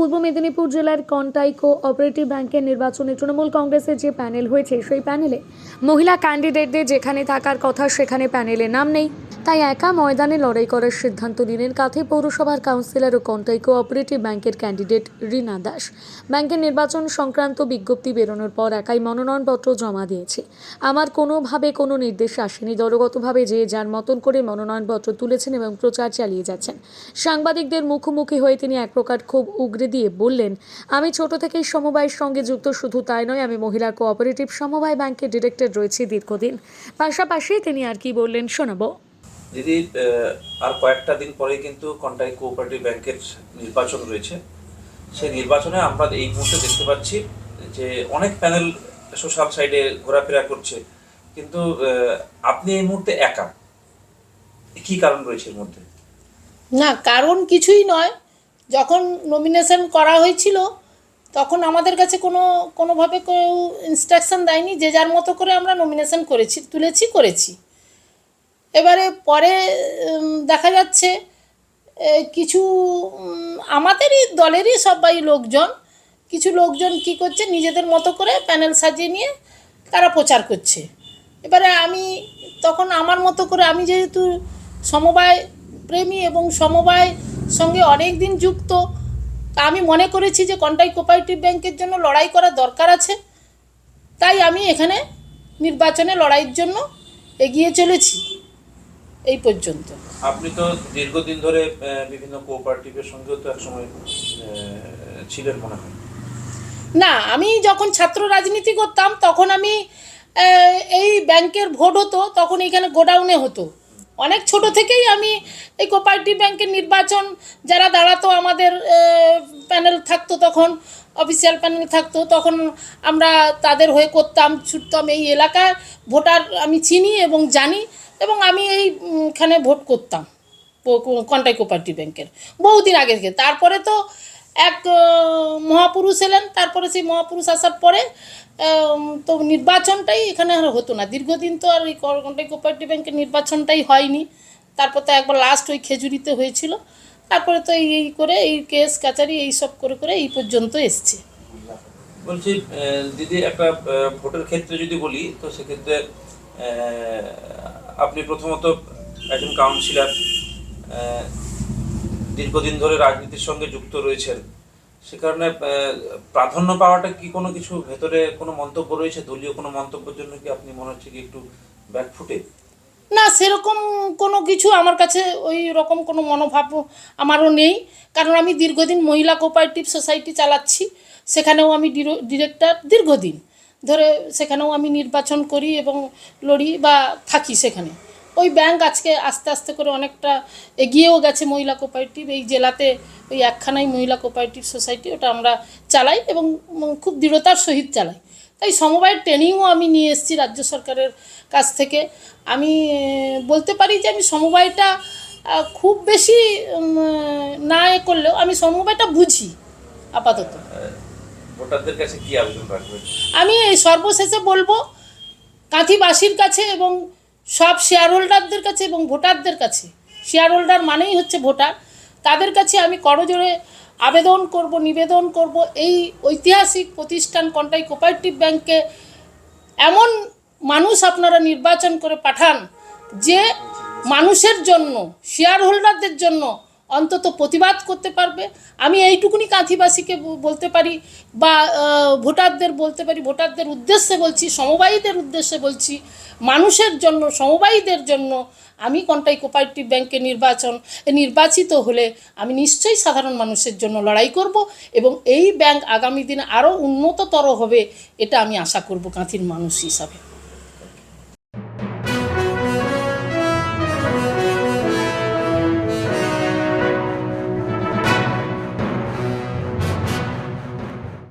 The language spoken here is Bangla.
পূর্ব মেদিনীপুর জেলার কন্টাই কো অপারেটিভ ব্যাংকের নির্বাচনে তৃণমূল কংগ্রেসের যে প্যানেল হয়েছে, সেই প্যানেলে মহিলা ক্যান্ডিডেটদের যেখানে থাকার কথা, সেখানে প্যানেলে নাম নেই। তাই একা ময়দানে লড়াই করার সিদ্ধান্ত নিলেন কাথি পৌরসভার কাউন্সিলর ও কন্টাই কোঅপারেটিভ ব্যাংকের ক্যান্ডিডেট রীনা দাস। ব্যাংকের নির্বাচন সংক্রান্ত বিজ্ঞপ্তি বেরোনোর পর একাই মনোনয়নপত্র জমা দিয়েছে। আমার কোনোভাবে কোনো নির্দেশ আসেনি, দলগতভাবে যে যার মতন করে মনোনয়নপত্র তুলেছেন এবং প্রচার চালিয়ে যাচ্ছেন। সাংবাদিকদের মুখোমুখি হয়ে তিনি এক প্রকার খুব উগরে দিয়ে বললেন, আমি ছোট থেকেই সমবায়ের সঙ্গে যুক্ত, শুধু তাই নয়, আমি মহিলা কোঅপারেটিভ সমবায় ব্যাংকের ডিরেক্টর রয়েছি দীর্ঘদিন। পাশাপাশি তিনি আর কি বললেন, শোনাবো। দিদি আর কয়েকটা দিন পরে কিন্তু কন্টাই কোঅপারেটিভ ব্যাংকের নির্বাচন রয়েছে। সেই নির্বাচনে আমরা এই মুহূর্তে দেখতে পাচ্ছি যে অনেক প্যানেল সোশ্যাল সাইডে ঘোরাফেরা করছে। কিন্তু আপনি এই মুহূর্তে একা? কি কারণ রয়েছে এর মধ্যে? না, কারণ কিছুই নয়। যখন নমিনেশন করা হয়েছিল, তখন আমাদের কাছে কোনো, কোনোভাবে কেউ ইনস্ট্রাকশন দেয়নি যে যার মতো করে আমরা নমিনেশন করেছি, তুলেছি, করেছি। এবারে পরে দেখা যাচ্ছে কিছু আমাদেরই দলেরই সবাই লোকজন, কিছু লোকজন কি করছে, নিজেদের মতো করে প্যানেল সাজিয়ে নিয়ে তারা প্রচার করছে। এবারে আমি তখন আমার মতো করে, আমি যেহেতু সমবায় প্রেমী এবং সমবায় সঙ্গে অনেক দিন যুক্ত, তা আমি মনে করেছি যে কন্টাই কোপারেটিভ ব্যাংকের জন্য লড়াই করা দরকার আছে। তাই আমি এখানে নির্বাচনে লড়াইয়ের জন্য এগিয়ে চলেছি। এই পর্যন্ত। আপনি তো দীর্ঘদিন ধরে বিভিন্ন কোঅপারেটিভের সঙ্গেও তো একসময় ছিলেন মনে হয়। না আমি যখন ছাত্র রাজনীতি করতাম তখন আমি এই ব্যাংকের ভোট হতো তখন এখানে গোডাউনে হতো। অনেক ছোট থেকেই আমি এই কোপারেটিভ ব্যাংকের নির্বাচন যারা দাঁড়াতো আমাদের প্যানেল থাকতো তখন অফিসিয়াল প্যানেল থাকতো তখন আমরা তাদের হয়ে করতাম ছুটতাম। এই এলাকায় ভোটার আমি চিনি এবং জানি। আমি এইখানে ভোট করতাম কন্টাই কোপারেটিভ ব্যাংকের। বহুদিন আগে থেকে। তারপরে তো এক মহাপুরুষ এলেন, তারপরে সেই মহাপুরুষ আসার পরে তো নির্বাচনটাই এখানে আর হতো না। দীর্ঘদিন তো আর এই কন্টাই কোপারেটিভ ব্যাংকের নির্বাচনটাই হয়নি। তারপর তো একবার লাস্ট ওই খেজুরিতে হয়েছিল। তারপরে তো এই করে এই কেস, কাচারি, এই সব করে করে এই পর্যন্ত এসছে। বলছি দিদি, একটা ভোটের ক্ষেত্রে যদি বলি, তো সেক্ষেত্রে আপনি প্রথমত একজন কাউন্সিলর দীর্ঘদিন ধরে রাজনীতির সঙ্গে যুক্ত রয়েছেন। সে কারণে প্রাধান্য পাওয়াটা কি কোনো কিছু ভেতরে কোনো মন্তব্য রয়েছে? দলীয় কোনো মন্তব্যের জন্য কি আপনি মনে হচ্ছে কি একটু ব্যাকফুটে না, সেরকম কোনো কিছু আমার কাছে ওই রকম কোনো মনোভাব আমারও নেই। কারণ আমি দীর্ঘদিন মহিলা কোপারেটিভ সোসাইটি চালাচ্ছি। সেখানেও আমি ডিরেক্টর দীর্ঘদিন। ধরে সেখানেও আমি নির্বাচন করি এবং লড়ি বা থাকি সেখানে। ওই ব্যাংক আজকে আস্তে আস্তে করে অনেকটা এগিয়েও গেছে মহিলা কোপারেটিভ এই জেলাতে ওই একখানাই মহিলা কোপারেটিভ সোসাইটি ওটা আমরা চালাই এবং খুব দৃঢ়তার সহিত চালাই। তাই সমবায়ের ট্রেনিংও আমি নিয়ে এসেছি রাজ্য সরকারের কাছ থেকে। আমি বলতে পারি যে আমি সমবায়টা খুব বেশি না এ করলেও আমি সমবায়টা বুঝি, আপাতত। ভোটারদের কাছে কি আবেদন রাখবেন? আমি এই সর্বশেষে বলব, কাঁথিবাসীর কাছে এবং সব শেয়ার হোল্ডারদের কাছে এবং ভোটারদের কাছে শেয়ার হোল্ডার মানেই হচ্ছে ভোটার, তাদের কাছে আমি করজোরে আবেদন করব, নিবেদন করব। এই ঐতিহাসিক প্রতিষ্ঠান কন্টাই কোপারেটিভ ব্যাংকে এমন মানুষ আপনারা নির্বাচন করে পাঠান যে মানুষের জন্য শেয়ার হোল্ডারদের জন্য অন্তত প্রতিবাদ করতে পারবে। আমি এইটুকুনি কাঁথিবাসীকে বলতে পারি বা ভোটারদের বলতে পারি, ভোটারদের উদ্দেশ্যে বলছি, সমবায়ীদের উদ্দেশ্যে বলছি, মানুষের জন্য, সমবায়ীদের জন্য আমি কন্টাই কোপারেটিভ ব্যাংকে নির্বাচন, নির্বাচিত হলে আমি নিশ্চয়ই সাধারণ মানুষের জন্য লড়াই করব এবং এই ব্যাংক আগামী দিনে আরও উন্নততর হবে, এটা আমি আশা করব কাঁথির মানুষ হিসাবে।